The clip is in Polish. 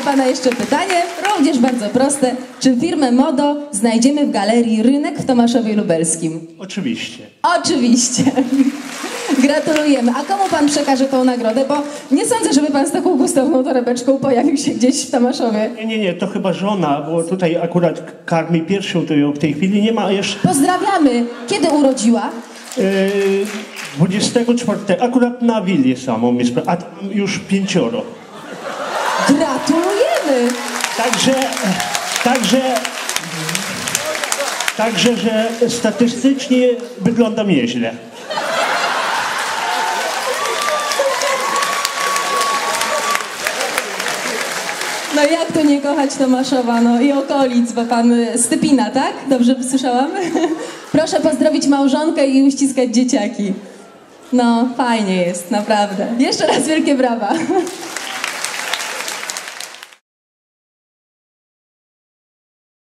pana jeszcze pytanie, również bardzo proste. Czy firmę Modo znajdziemy w galerii Rynek w Tomaszowie Lubelskim? Oczywiście. Oczywiście. Gratulujemy. A komu pan przekaże tą nagrodę? Bo nie sądzę, żeby pan z taką gustowną torebeczką pojawił się gdzieś w Tomaszowie. Nie, nie, nie, to chyba żona, bo tutaj akurat karmi pierwszą, to ją w tej chwili nie ma, jeszcze Pozdrawiamy. Kiedy urodziła? yy, 24, akurat na Wilię samą spra- a już pięcioro. Także, także, także, że statystycznie wyglądam nieźle. No jak to nie kochać Tomaszowa, no i okolic, bo pan y, Stypina, tak? Dobrze słyszałam? Proszę pozdrowić małżonkę i uściskać dzieciaki. No, fajnie jest, naprawdę. Jeszcze raz wielkie brawa.